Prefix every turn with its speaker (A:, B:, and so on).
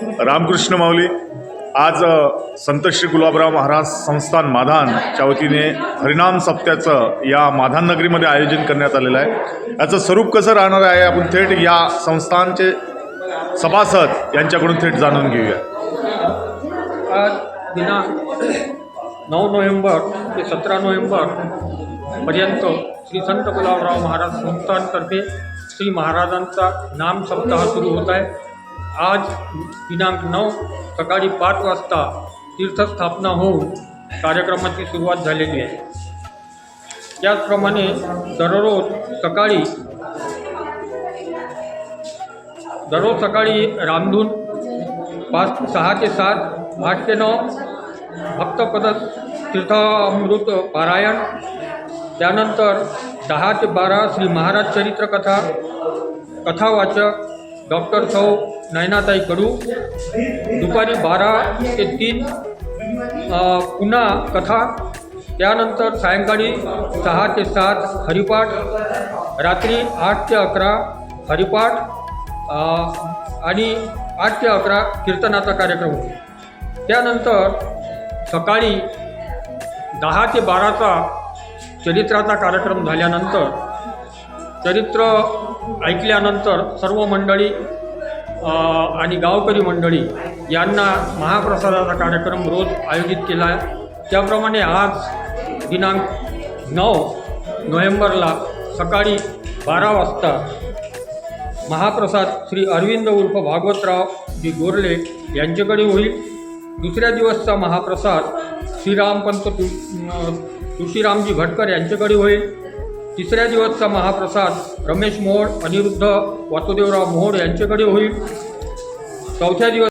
A: रामकृष्ण माऊली आज संत श्री गुलाबराव महाराज संस्थान माधानच्या वतीने हरिनाम सप्त्याचं या माधान नगरीमध्ये आयोजन करण्यात आलेलं आहे. याचं स्वरूप कसं राहणार आहे आपण थेट या संस्थानचे सभासद यांच्याकडून थेट जाणून घेऊया.
B: आज दिनांक नऊ नोव्हेंबर ते सतरा नोव्हेंबर पर्यंत श्री संत गुलाबराव महाराज संस्थानतर्फे श्री महाराजांचा नाम सप्ताह सुरू होत आहे. आज दिनांक नऊ सकाळी पाच वाजता तीर्थस्थापना होऊन कार्यक्रमाची सुरुवात झालेली आहे. त्याचप्रमाणे दररोज सकाळी दररोज सकाळी रामधून पाच सहा ते सात आठ ते नऊ भक्तपद तीर्थामृत पारायण त्यानंतर दहा ते बारा श्री महाराज चरित्रकथा कथावाचक डॉक्टर सौ नयनाताई कडू. दुपारी बारा ते तीन पुन्हा कथा. त्यानंतर सायंकाळी सहा ते सात हरिपाठ. रात्री आठ ते अकरा हरिपाठ. आणि आठ ते अकरा कीर्तनाचा कार्यक्रम. होतो त्यानंतर सकाळी दहा ते बाराचा चरित्राचा कार्यक्रम झाल्यानंतर चरित्र ऐकल्यानंतर सर्व मंडळी आणि गावकरी मंडळी यांना महाप्रसादाचा कार्यक्रम रोज आयोजित केला आहे. त्याप्रमाणे आज दिनांक नऊ नोव्हेंबरला सकाळी बारा वाजता महाप्रसाद श्री अरविंद उर्फ भागवतराव जी गोरले यांच्याकडे होईल. दुसऱ्या दिवसचा महाप्रसाद श्रीरामपंत तु तुळशीरामजी भटकर यांच्याकडे होईल. तिसऱ्या दिवसचा महाप्रसाद रमेश मोहोळ अनिरुद्ध वासुदेवराव मोहोळ यांच्याकडे होईल. चौथ्या दिवस